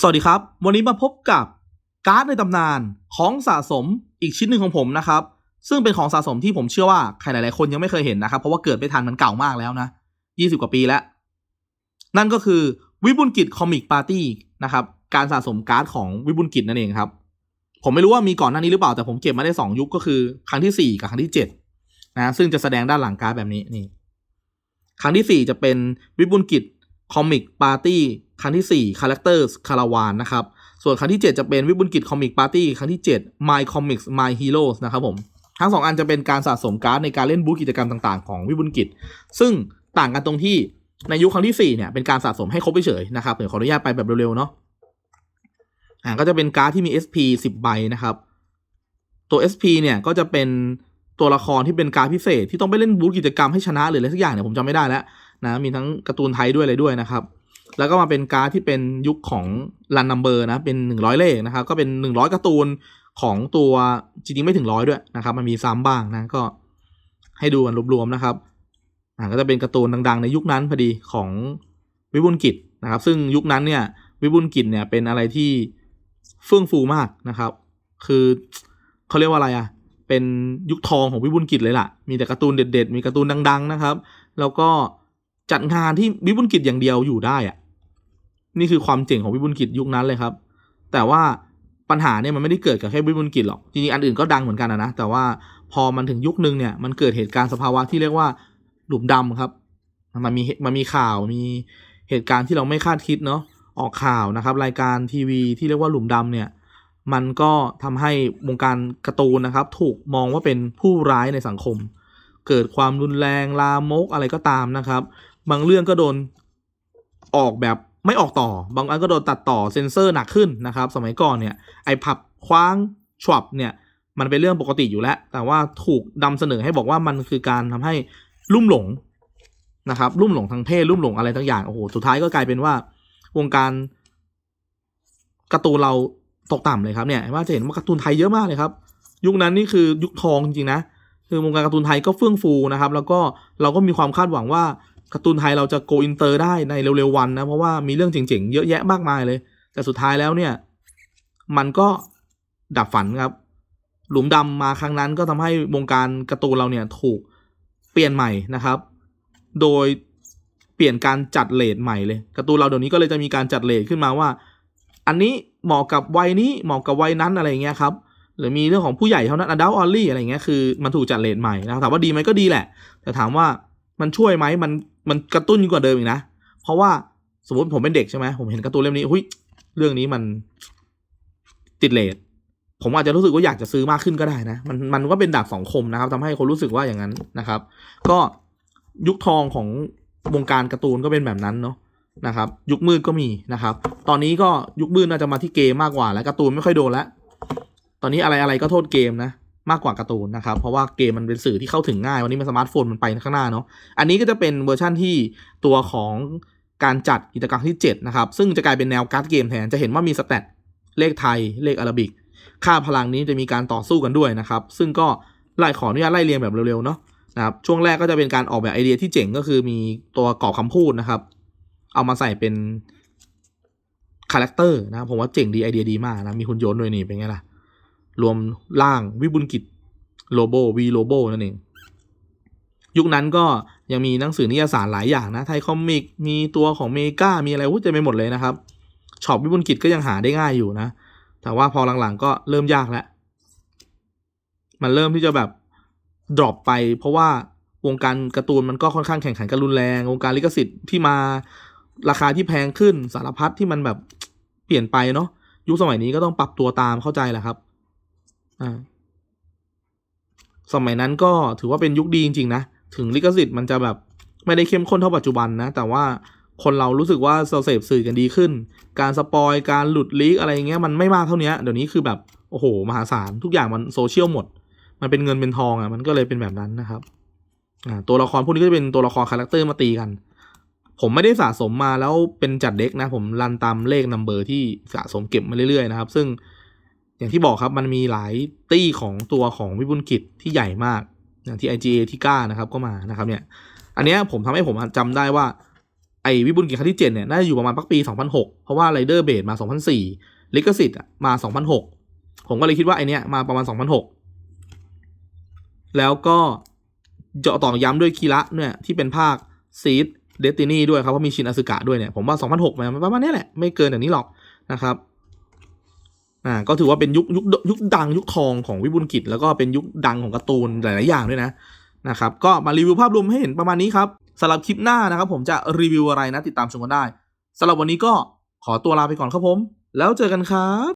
สวัสดีครับ วันนี้มาพบกับการ์ดในตำนานของสะสมอีกชิ้นหนึ่งของผมนะครับ ซึ่งเป็นของสะสมที่ผมเชื่อว่าใครหลายๆคนยังไม่เคยเห็นนะครับ เพราะว่าเกิดไม่ทันมันเก่ามากแล้วนะ 20 กว่าปีแล้ว นั่นก็คือวิบุลกิจคอมิกปาร์ตี้นะครับการสะสมการ์ดของวิบุลกิจนั่นเองครับ ผมไม่รู้ว่ามีก่อนหน้านี้หรือเปล่าแต่ผมเก็บมาได้ 2 ยุคก็คือครั้งทีสี่4 กับครั้งที่ 7 นะซึ่งจะแสดงด้านหลังการ์ดแบบนี้นี่ครั้งที่ 4 จะเป็นวิบุลกิจ คอมิกปาร์ตี้ครั้งที่ 4 Characters คาราวานนะครับ ส่วนครั้งที่ 7 จะเป็นวิบุลกิจคอมิกปาร์ตี้ครั้งที่ 7 My Comics My Heroes นะครับผม ทั้งสองอันจะเป็นการสะสมการ์ดในการเล่นบูธกิจกรรมต่างๆ ของวิบุลกิจ ซึ่งต่างกันตรงที่ในยุคครั้งที่ 4 เนี่ย เป็นการสะสมให้ครบเฉยๆนะครับเดี๋ยวขออนุญาตไปแบบเร็วๆ เนาะอ่าก็จะเป็นการ์ดที่มี SP 10 ใบนะครับ ตัว SP เนี่ยก็จะเป็นตัวละครที่เป็นการดพิเศษที่ต้องไปเล่นบูธกิจกรรมให้ชนะหรืออะไรสักอย่างเนี่ยผมจำไม่ได้แล้ว นะมีทั้งการ์ตูนไทยด้วยอะไรด้วยนะครับ แล้วก็มาเป็นการ์ดที่เป็นยุคของรันนัมเบอร์นะเป็น 100 เลขนะครับก็เป็น 100การ์ตูนของตัวจริงๆไม่ถึงร้อยด้วยนะครับมันมีซ้ำบ้างนะก็ให้ดูกันรวมๆนะครับอ่าก็จะเป็นการ์ตูนดังๆ ในยุคนั้นพอดีของวิบุลกิจนะครับ ซึ่งยุคนั้นเนี่ยวิบุลกิจเนี่ยเป็นอะไรที่เฟื่องฟูมากนะครับ คือเขาเรียกว่าอะไรอะเป็นยุคทองของวิบุลกิจเลยล่ะ มีแต่การ์ตูนเด็ดๆ มีการ์ตูนดัง ๆ นะครับ แล้วก็ จัดงานที่วิบุลกิจอย่างเดียวอยู่ได้อะนี่คือความเจ๋งของวิบุลกิจยุคนั้นเลยครับ แต่ว่าปัญหาเนี่ยมันไม่ได้เกิดกับแค่วิบุลกิจหรอกจริงๆอันอื่นก็ดังเหมือนกันนะแต่ว่าพอมันถึงยุคนึงเนี่ยมันเกิดเหตุการณ์สภาวะที่เรียกว่าหลุมดำครับ มันมีมันมีข่าวมีเหตุการณ์ที่เราไม่คาดคิดเนาะออกข่าวนะครับ รายการทีวีที่เรียกว่าหลุมดำเนี่ยมันก็ทำให้วงการการ์ตูนนะครับ ถูกมองว่าเป็นผู้ร้ายในสังคม เกิดความรุนแรงลามกอะไรก็ตามนะครับ บางเรื่องก็โดนออกแบบไม่ออกต่อ บางอันก็โดนตัดต่อเซ็นเซอร์หนักขึ้นนะครับ สมัยก่อนเนี่ยไอผับคว้างฉวบเนี่ยมันเป็นเรื่องปกติอยู่แล้ว แต่ว่าถูกนำเสนอให้บอกว่ามันคือการทำให้ลุ่มหลงนะครับลุ่มหลงทางเพศลุ่มหลงอะไรทั้งอย่างโอ้โหสุดท้ายก็กลายเป็นว่าวงการการ์ตูนเราตกต่ำเลยครับเนี่ยว่าจะเห็นว่าการ์ตูนไทยเยอะมากเลยครับ ยุคนั้นนี่คือยุคทองจริงๆนะคือวงการการ์ตูนไทยก็เฟื่องฟูนะครับ แล้วก็เราก็มีความคาดหวังว่า การ์ตูนไทยเราจะโกอินเตอร์ได้ในเร็วๆวันนะ เพราะว่ามีเรื่องเจ๋งๆ เยอะแยะมากมายเลย แต่สุดท้ายแล้วเนี่ย มันก็ดับฝันครับ หลุมดำมาครั้งนั้นก็ทำให้วงการการ์ตูนเราเนี่ยถูกเปลี่ยนใหม่นะครับ โดยเปลี่ยนการจัดเลทใหม่เลยการ์ตูนเราเดี๋ยวนี้ก็เลยจะมีการจัดเลทขึ้นมาว่า อันนี้เหมาะกับวัยนี้เหมาะกับวัยนั้นอะไรเงี้ยครับหรือมีเรื่องของผู้ใหญ่เท่านั้น adult only อะไรเงี้ยคือมันถูกจัดเลทใหม่นะครับถามว่าดีไหมก็ดีแหละ แต่ถามว่ามันช่วยไหมมัน มันกระตุ้นยิ่งกว่าเดิมอีกนะ เพราะว่าสมมติผมเป็นเด็กใช่ไหมผมเห็นการ์ตูนเล่มนี้หุ้ยเรื่องนี้มันติดเลทผมอาจจะรู้สึกว่าอยากจะซื้อมากขึ้นก็ได้นะ มันมันก็เป็นดาบสองคมนะครับทำให้คนรู้สึกว่าอย่างนั้นนะครับ ก็ยุคทองของวงการการ์ตูนก็เป็นแบบนั้นเนาะนะครับ ยุคมืดก็มีนะครับ ตอนนี้ก็ยุคมืดน่าจะมาที่เกมมากกว่า แล้วการ์ตูนไม่ค่อยโดนแล้วตอนนี้อะไรอะไรก็โทษเกมนะ มากกว่าการ์ตูนนะครับ เพราะว่าเกมมันเป็นสื่อที่เข้าถึงง่าย วันนี้มันสมาร์ทโฟนมันไปข้างหน้าเนาะอันนี้ก็จะเป็นเวอร์ชั่นที่ตัวของการจัดกิจกรรมที่ 7 นะครับ ซึ่งจะกลายเป็นแนวการ์ดเกมแทนจะเห็นว่ามีสแตทเลขไทยเลขอาราบิก ค่าพลังนี้จะมีการต่อสู้กันด้วยนะครับ ซึ่งก็ไล่ขออนุญาตไล่เรียงแบบเร็วๆเนาะนะครับช่วงแรกก็จะเป็นการออกแบบไอเดียที่เจ๋งก็คือมีตัวกรอบคำพูดนะครับ เอามาใส่เป็นคาแรคเตอร์นะครับผมว่าเจ๋งดีไอเดียดีมากนะมีหุ่นยนต์ด้วยนี่เป็นไงล่ะ รวมร่างวิบุลกิจโลโบวีโลโบนั่นเอง ยุคนั้นก็ยังมีหนังสือนิยสารหลายอย่างนะไทยคอมิกมีตัวของเมกามีอะไรวุ้ยเต็มไปหมดเลยนะครับช็อปวิบุลกิจก็ยังหาได้ง่ายอยู่นะ แต่ว่าพอหลังๆก็เริ่มยากแล้ว มันเริ่มที่จะแบบดรอปไป เพราะว่าวงการการ์ตูนมันก็ค่อนข้างแข่งขันกันรุนแรง วงการลิขสิทธิ์ที่มาราคาที่แพงขึ้นสารพัดที่มันแบบเปลี่ยนไปเนาะยุคสมัยนี้ก็ต้องปรับตัวตามเข้าใจแหละครับ อ่าสมัยนั้นก็ถือว่าเป็นยุคดีจริงๆนะ ถึงลิขสิทธิ์มันจะแบบไม่ได้เข้มข้นเท่าปัจจุบันนะ แต่ว่าคนเรารู้สึกว่าเราเสพสื่อกันดีขึ้น การสปอยการหลุดลีกอะไรเงี้ยมันไม่มากเท่านี้เดี๋ยวนี้คือแบบโอ้โห มหาศาลทุกอย่างมันโซเชียลหมด มันเป็นเงินเป็นทองอะมันก็เลยเป็นแบบนั้นนะครับอ่าตัวละครพวกนี้ก็จะเป็นตัวละครคาแรคเตอร์มาตีกัน ผมไม่ได้สะสมมาแล้วเป็นจัดเด็กนะ ผมรันตามเลขนัมเบอร์ที่สะสมเก็บมาเรื่อยๆนะครับ ซึ่ง อย่างที่บอกครับมันมีหลายตี้ของตัวของวิบุลกิจที่ใหญ่มากอย่างที่ IGA ที่ก้านะครับก็มานะครับเนี่ยอันเนี้ยผมทำให้ผมจำได้ว่าไอ้วิบุญกิจครั้งที่เจ็ดเนี่ยน่าจะอยู่ประมาณปักปี 2006 เพราะว่าไรเดอร์เบดมา 2004ลิขสิทธิ์มา 2006 ผมก็เลยคิดว่าไอเนี้ยมาประมาณ 2006 แล้วก็เจาะต่อย้ำด้วยคีระเนี่ยที่เป็นภาคซีดเดตินีด้วยครับเพราะมีชินอสึกะด้วยเนี่ยผมว่า 2006มันประมาณนี้แหละ ไม่เกินอย่างนี้หรอกนะครับ อ่าก็ถือว่าเป็นยุคยุคยุคดังยุคทองของวิบุลกิจ แล้วก็เป็นยุคดังของการ์ตูนหลาย ๆ อย่างด้วยนะนะครับ ก็มารีวิวภาพรวมให้เห็นประมาณนี้ครับสำหรับคลิปหน้านะครับ ผมจะรีวิวอะไรนะติดตามชมกันได้สำหรับวันนี้ก็ขอตัวลาไปก่อนครับผม แล้วเจอกันครับ